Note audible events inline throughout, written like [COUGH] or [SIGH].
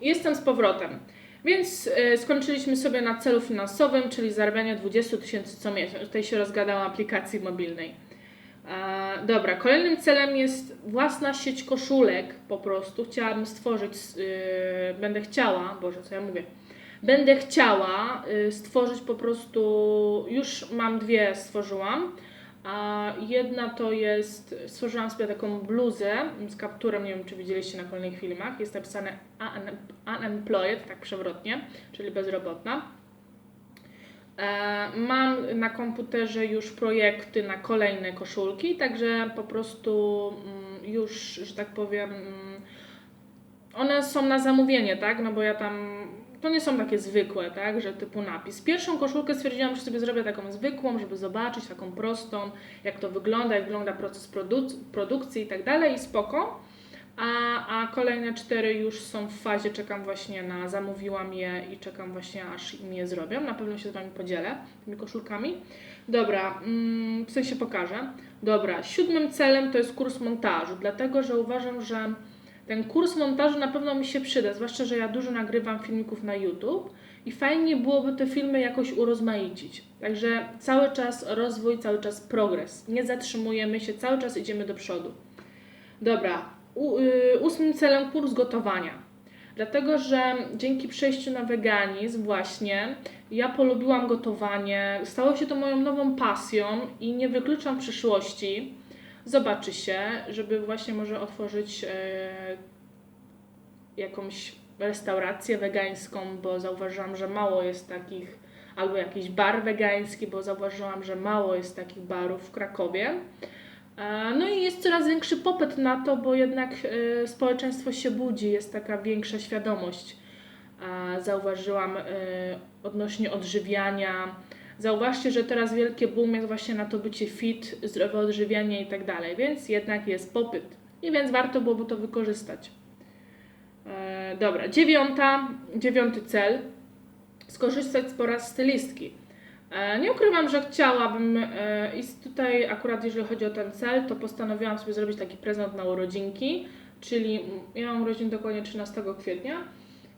Jestem z powrotem. Więc e, skończyliśmy sobie na celu finansowym, czyli zarabianie 20 tysięcy co miesiąc. Tutaj się rozgadałam aplikacji mobilnej. Dobra, kolejnym celem jest własna sieć koszulek po prostu. Chciałabym stworzyć, e, będę chciała, Boże, co ja mówię? Będę chciała e, stworzyć po prostu, już mam dwie stworzyłam, a jedna to jest, stworzyłam sobie taką bluzę z kapturem, nie wiem czy widzieliście na kolejnych filmach, jest napisane un- unemployed, tak przewrotnie, czyli bezrobotna. E, Mam na komputerze już projekty na kolejne koszulki, także po prostu mm, już, że tak powiem, mm, one są na zamówienie, tak? No bo ja tam, to nie są takie zwykłe, tak? Że typu napis. Pierwszą koszulkę stwierdziłam, że sobie zrobię taką zwykłą, żeby zobaczyć, taką prostą, jak to wygląda, jak wygląda proces produ- produkcji i tak dalej i spoko. A, a kolejne cztery już są w fazie, czekam właśnie na, zamówiłam je i czekam właśnie aż im je zrobią. Na pewno się z Wami podzielę tymi koszulkami. Dobra, mm, w sensie pokażę. Dobra, siódmym celem to jest kurs montażu, dlatego że uważam, że ten kurs montażu na pewno mi się przyda, zwłaszcza, że ja dużo nagrywam filmików na YouTube i fajnie byłoby te filmy jakoś urozmaicić. Także cały czas rozwój, cały czas progres. Nie zatrzymujemy się, cały czas idziemy do przodu. Dobra, u, y, ósmym celem kurs gotowania. Dlatego, że dzięki przejściu na weganizm właśnie ja polubiłam gotowanie, stało się to moją nową pasją i nie wykluczam przyszłości, zobaczy się, żeby właśnie może otworzyć e, jakąś restaurację wegańską, bo zauważyłam, że mało jest takich, albo jakiś bar wegański, bo zauważyłam, że mało jest takich barów w Krakowie. E, No i jest coraz większy popyt na to, bo jednak e, społeczeństwo się budzi, jest taka większa świadomość. Zauważyłam odnośnie odżywiania. Zauważcie, że teraz wielkie boom jest właśnie na to bycie fit, zdrowe odżywianie i tak dalej, więc jednak jest popyt. I więc warto byłoby to wykorzystać. E, Dobra, dziewiąta, dziewiąty cel. Skorzystać z porad stylistki. E, Nie ukrywam, że chciałabym e, i tutaj akurat jeżeli chodzi o ten cel, to postanowiłam sobie zrobić taki prezent na urodzinki, czyli ja mam urodziny dokładnie 13 kwietnia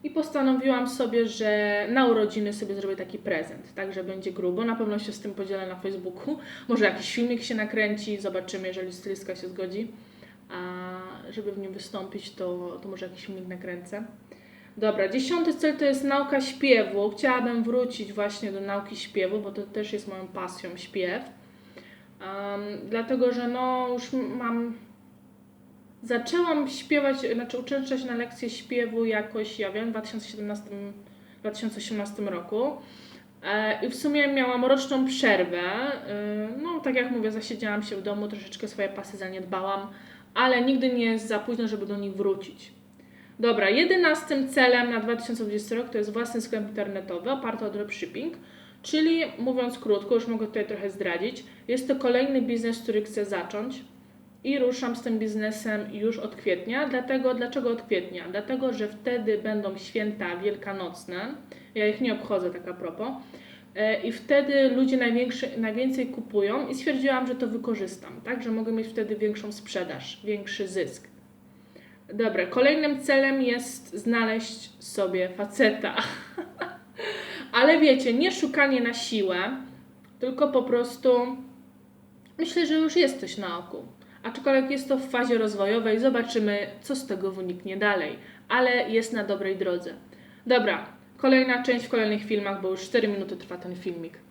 i postanowiłam sobie, że na urodziny sobie zrobię taki prezent, także będzie grubo, na pewno się z tym podzielę na Facebooku, może jakiś filmik się nakręci, zobaczymy, jeżeli stylistka się zgodzi, a żeby w nim wystąpić, to, to może jakiś filmik nakręcę. Dobra, dziesiąty cel to jest nauka śpiewu. Chciałabym wrócić właśnie do nauki śpiewu, bo to też jest moją pasją śpiew. Em, dlatego, że no już mam. Zaczęłam śpiewać, znaczy uczęszczać na lekcje śpiewu jakoś, ja wiem, w 2017, 2018 roku. E, I w sumie miałam roczną przerwę. E, No, tak jak mówię, zasiedziałam się w domu, troszeczkę swoje pasy zaniedbałam, ale nigdy nie jest za późno, żeby do nich wrócić. Dobra, jedenastym celem na 2020 rok to jest własny sklep internetowy oparty o dropshipping, czyli mówiąc krótko, już mogę tutaj trochę zdradzić, jest to kolejny biznes, który chcę zacząć i ruszam z tym biznesem już od kwietnia. Dlatego, dlaczego od kwietnia? Dlatego, że wtedy będą święta wielkanocne, ja ich nie obchodzę tak a propos, E, i wtedy ludzie najwięcej kupują i stwierdziłam, że to wykorzystam, tak, że mogę mieć wtedy większą sprzedaż, większy zysk. Dobra, kolejnym celem jest znaleźć sobie faceta. [LAUGHS] Ale wiecie, nie szukanie na siłę, tylko po prostu myślę, że już jest coś na oku. Aczkolwiek jest to w fazie rozwojowej, zobaczymy, co z tego wyniknie dalej, ale jest na dobrej drodze. Dobra, kolejna część w kolejnych filmach, bo już 4 minuty trwa ten filmik.